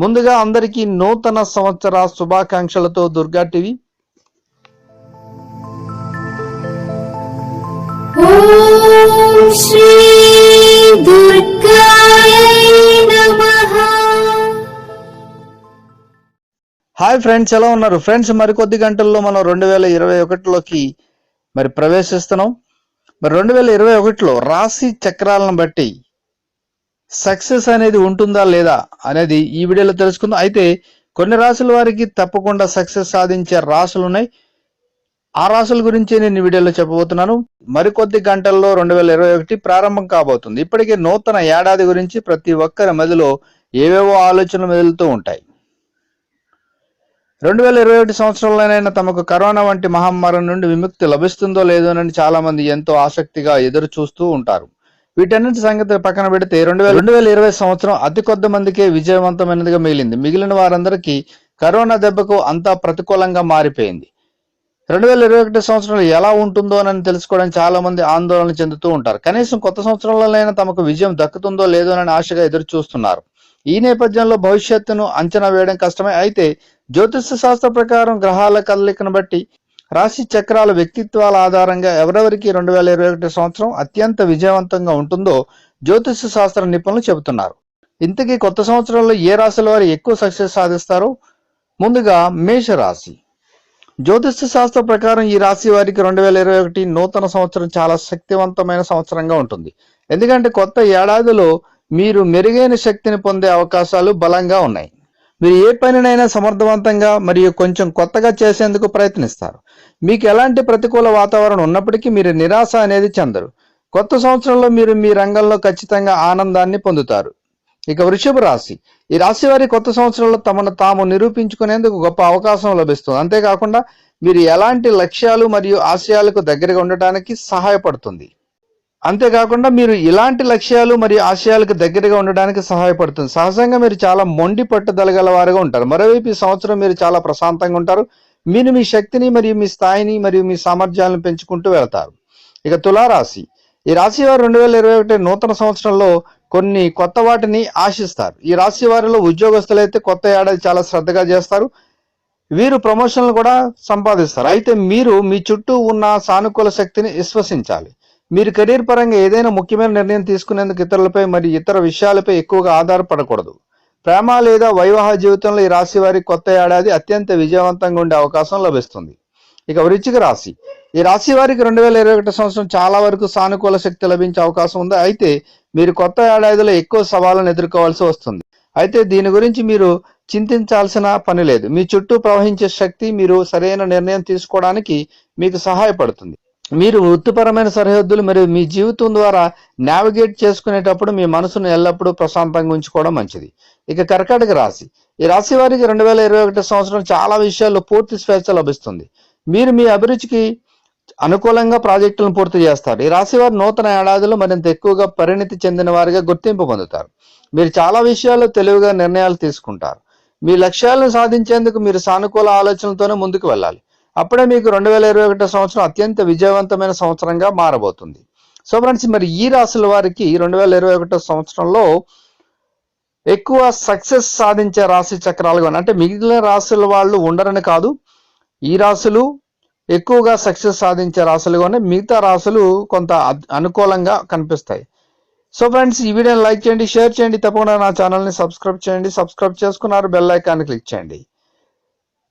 ముందుగా అందరికీ నూతన సంవత్సర శుభాకాంక్షలతో దుర్గా టీవీ. హాయ్ ఫ్రెండ్స్ ఎలా ఉన్నారు? ఫ్రెండ్స్ మరికొద్ది గంటల్లో మనం రెండు వేల ఇరవై ఒకటిలోకి మరి ప్రవేశిస్తున్నాం. మరి రెండు వేల ఇరవై ఒకటిలో రాశి చక్రాలను బట్టి సక్సెస్ అనేది ఉంటుందా లేదా అనేది ఈ వీడియోలో తెలుసుకుందాం. అయితే కొన్ని రాసుల వారికి తప్పకుండా సక్సెస్ సాధించే రాసులు ఉన్నాయి. ఆ రాసుల గురించి నేను ఈ వీడియోలో చెప్పబోతున్నాను. మరికొద్ది గంటల్లో రెండు వేల ఇరవై ఒకటి ప్రారంభం కాబోతుంది. ఇప్పటికే నూతన ఏడాది గురించి ప్రతి ఒక్కరి మదిలో ఏవేవో ఆలోచనలు మెదులుతూ ఉంటాయి. రెండు వేల ఇరవై ఒకటి సంవత్సరంలోనైనా తమకు కరోనా వంటి మహమ్మారి నుండి విముక్తి లభిస్తుందో లేదోనని చాలా మంది ఎంతో ఆసక్తిగా ఎదురు చూస్తూ ఉంటారు. వీటన్నిటి సంగతి పక్కన పెడితే రెండు వేల రెండు వేల ఇరవై సంవత్సరం అతి కొద్ది మందికే విజయవంతమైనదిగా మిగిలింది. మిగిలిన వారందరికీ కరోనా దెబ్బకు అంతా ప్రతికూలంగా మారిపోయింది. రెండు వేల ఇరవై ఒకటి సంవత్సరంలో ఎలా ఉంటుందో అని తెలుసుకోవడానికి చాలా మంది ఆందోళన చెందుతూ ఉంటారు. కనీసం కొత్త సంవత్సరంలోనైనా తమకు విజయం దక్కుతుందో లేదోనని ఆశగా ఎదురు చూస్తున్నారు. ఈ నేపథ్యంలో భవిష్యత్తును అంచనా వేయడం కష్టమే. అయితే జ్యోతిష శాస్త్ర ప్రకారం గ్రహాల కదలికను బట్టి రాశి చక్రాల వ్యక్తిత్వాల ఆధారంగా ఎవరెవరికి రెండు వేల ఇరవై ఒకటి సంవత్సరం అత్యంత విజయవంతంగా ఉంటుందో జ్యోతిష శాస్త్ర నిపుణులు చెబుతున్నారు. ఇంతకీ కొత్త సంవత్సరంలో ఏ రాశుల వారు ఎక్కువ సక్సెస్ సాధిస్తారో? ముందుగా మేష రాశి జ్యోతిష శాస్త్ర ప్రకారం ఈ రాశి వారికి రెండు వేల ఇరవై ఒకటి నూతన సంవత్సరం చాలా శక్తివంతమైన సంవత్సరంగా ఉంటుంది. ఎందుకంటే కొత్త ఏడాదిలో మీరు మెరుగైన శక్తిని పొందే అవకాశాలు బలంగా ఉన్నాయి. మీరు ఏ పనినైనా సమర్థవంతంగా మరియు కొంచెం కొత్తగా చేసేందుకు ప్రయత్నిస్తారు. మీకు ఎలాంటి ప్రతికూల వాతావరణం ఉన్నప్పటికీ మీరు నిరాశ అనేది చెందరు. కొత్త సంవత్సరంలో మీరు మీ రంగంలో ఖచ్చితంగా ఆనందాన్ని పొందుతారు. ఇక వృషభ రాశి. ఈ రాశి వారి కొత్త సంవత్సరంలో తమను తాము నిరూపించుకునేందుకు గొప్ప అవకాశం లభిస్తుంది. అంతేకాకుండా మీరు ఎలాంటి లక్ష్యాలు మరియు ఆశయాలకు దగ్గరగా ఉండటానికి సహాయపడుతుంది. అంతేకాకుండా మీరు ఇలాంటి లక్ష్యాలు మరియు ఆశయాలకు దగ్గరగా ఉండడానికి సహాయపడుతుంది. సహజంగా మీరు చాలా మొండి పట్టుదల గల వారుగా ఉంటారు. మరోవైపు ఈ సంవత్సరం మీరు చాలా ప్రశాంతంగా ఉంటారు. మీరు మీ శక్తిని మరియు మీ స్థాయిని మరియు మీ సామర్థ్యాలను పెంచుకుంటూ వెళ్తారు. ఇక తులారాశి. ఈ రాశి వారు రెండు వేల ఇరవై ఒకటి నూతన సంవత్సరంలో కొన్ని కొత్త వాటిని ఆశిస్తారు. ఈ రాశి వారిలో ఉద్యోగస్తులైతే కొత్త ఏడాది చాలా శ్రద్ధగా చేస్తారు. వీరు ప్రమోషన్లు కూడా సంపాదిస్తారు. అయితే మీరు మీ చుట్టూ ఉన్న సానుకూల శక్తిని విశ్వసించాలి. మీరు కెరీర్ పరంగా ఏదైనా ముఖ్యమైన నిర్ణయం తీసుకునేందుకు ఇతరులపై మరియు ఇతర విషయాలపై ఎక్కువగా ఆధారపడకూడదు. ప్రేమ లేదా వైవాహ జీవితంలో ఈ రాశి వారి కొత్త ఏడాది అత్యంత విజయవంతంగా ఉండే అవకాశం లభిస్తుంది. ఇక వృచ్చిక రాశి. ఈ రాశి వారికి రెండు వేల ఇరవై ఒకటి సంవత్సరం చాలా వరకు సానుకూల శక్తి లభించే అవకాశం ఉంది. అయితే మీరు కొత్త ఏడాదిలో ఎక్కువ సవాళ్ళను ఎదుర్కోవాల్సి వస్తుంది. అయితే దీని గురించి మీరు చింతించాల్సిన పని లేదు. మీ చుట్టూ ప్రవహించే శక్తి మీరు సరైన నిర్ణయం తీసుకోవడానికి మీకు సహాయపడుతుంది. మీరు వృత్తిపరమైన సరిహద్దులు మరియు మీ జీవితం ద్వారా నావిగేట్ చేసుకునేటప్పుడు మీ మనసును ఎల్లప్పుడూ ప్రశాంతంగా ఉంచుకోవడం మంచిది. ఇక కర్కాటక రాశి. ఈ రాశి వారికి రెండు వేల ఇరవై ఒకటి సంవత్సరం చాలా విషయాల్లో పూర్తి స్వేచ్ఛ లభిస్తుంది. మీరు మీ అభిరుచికి అనుకూలంగా ప్రాజెక్టులను పూర్తి చేస్తారు. ఈ రాశి వారు నూతన ఏడాదిలో మరింత ఎక్కువగా పరిణితి చెందిన వారిగా గుర్తింపు పొందుతారు. మీరు చాలా విషయాల్లో తెలివిగా నిర్ణయాలు తీసుకుంటారు. మీ లక్ష్యాలను సాధించేందుకు మీరు సానుకూల ఆలోచనలతోనే ముందుకు వెళ్ళాలి. అప్పుడే మీకు రెండు వేల ఇరవై ఒకటో సంవత్సరం అత్యంత విజయవంతమైన సంవత్సరంగా మారబోతుంది. సో ఫ్రెండ్స్ మరి ఈ రాశుల వారికి రెండు వేల ఇరవై ఒకటో సంవత్సరంలో ఎక్కువ సక్సెస్ సాధించే రాశి చక్రాలుగా కానీ అంటే మిగిలిన రాశుల వాళ్ళు ఉండరని కాదు. ఈ రాశులు ఎక్కువగా సక్సెస్ సాధించే రాశులుగా కానీ మిగతా రాశులు కొంత అనుకూలంగా కనిపిస్తాయి. సో ఫ్రెండ్స్ ఈ వీడియోని లైక్ చేయండి షేర్ చేయండి. తప్పకుండా నా ఛానల్ని సబ్స్క్రైబ్ చేయండి. సబ్స్క్రైబ్ చేసుకున్నారు బెల్ ఐకాన్ క్లిక్ చేయండి.